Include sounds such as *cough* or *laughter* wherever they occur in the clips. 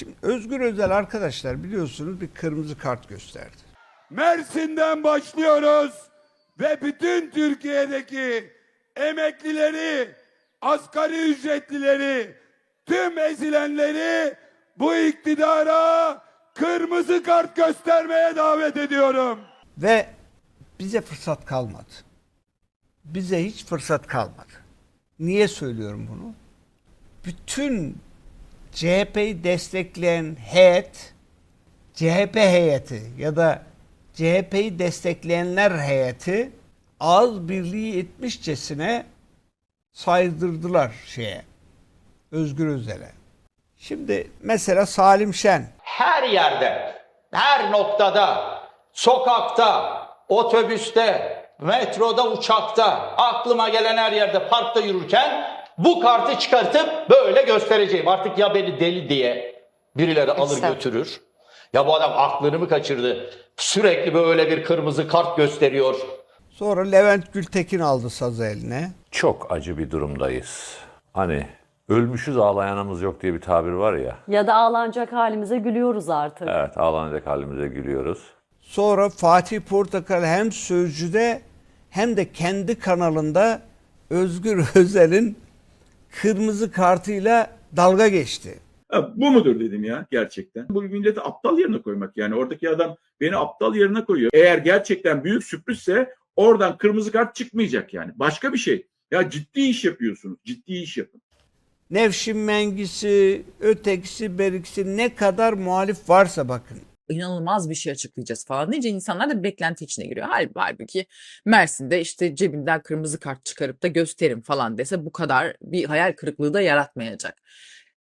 Şimdi Özgür Özel arkadaşlar biliyorsunuz bir kırmızı kart gösterdi. Mersin'den başlıyoruz ve bütün Türkiye'deki emeklileri, asgari ücretlileri, tüm ezilenleri bu iktidara kırmızı kart göstermeye davet ediyorum. Ve bize fırsat kalmadı. Bize hiç fırsat kalmadı. Niye söylüyorum bunu? Bütün CHP'yi destekleyen heyet, CHP heyeti ya da CHP'yi destekleyenler heyeti ağız birliği etmişçesine saydırdılar şeye. Özgür Özel'e. Şimdi mesela Salim Şen her yerde, her noktada, sokakta, otobüste, metroda, uçakta, aklıma gelen her yerde, parkta yürürken bu kartı çıkartıp böyle göstereceğim. Artık ya beni deli diye birileri alır Estağfurullah. götürür. Ya bu adam aklını mı kaçırdı? Sürekli böyle bir kırmızı kart gösteriyor. Sonra Levent Gültekin aldı sazı eline. Çok acı bir durumdayız. Hani ölmüşüz ağlayanımız yok diye bir tabir var ya. Ya da ağlanacak halimize gülüyoruz artık. Evet ağlanacak halimize gülüyoruz. Sonra Fatih Portakal hem Sözcü'de hem de kendi kanalında Özgür *laughs* Özel'in kırmızı kartıyla dalga geçti. Ha, bu mudur dedim ya gerçekten. Bu milleti aptal yerine koymak yani. Oradaki adam beni aptal yerine koyuyor. Eğer gerçekten büyük sürprizse oradan kırmızı kart çıkmayacak yani. Başka bir şey. Ya ciddi iş yapıyorsunuz. Ciddi iş yapın. Nevşin Mengisi, ötekisi, beriksi ne kadar muhalif varsa bakın. İnanılmaz bir şey açıklayacağız falan deyince insanlar da beklenti içine giriyor. Halbuki, halbuki Mersin'de işte cebinden kırmızı kart çıkarıp da gösterim falan dese bu kadar bir hayal kırıklığı da yaratmayacak.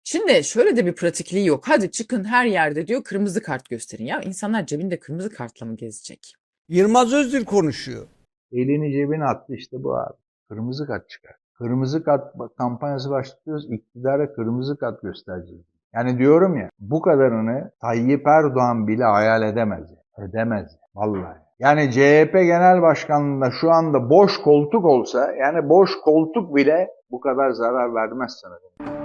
Şimdi şöyle de bir pratikliği yok. Hadi çıkın her yerde diyor kırmızı kart gösterin. Ya insanlar cebinde kırmızı kartla mı gezecek? Yılmaz Özdil konuşuyor. Elini cebine attı işte bu abi. Kırmızı kart çıkar. Kırmızı kart kampanyası başlatıyoruz. İktidara kırmızı kart göstereceğiz. Yani diyorum ya bu kadarını Tayyip Erdoğan bile hayal edemez. Edemez. Vallahi. Yani CHP Genel Başkanlığı'nda şu anda boş koltuk olsa yani boş koltuk bile bu kadar zarar vermez sana.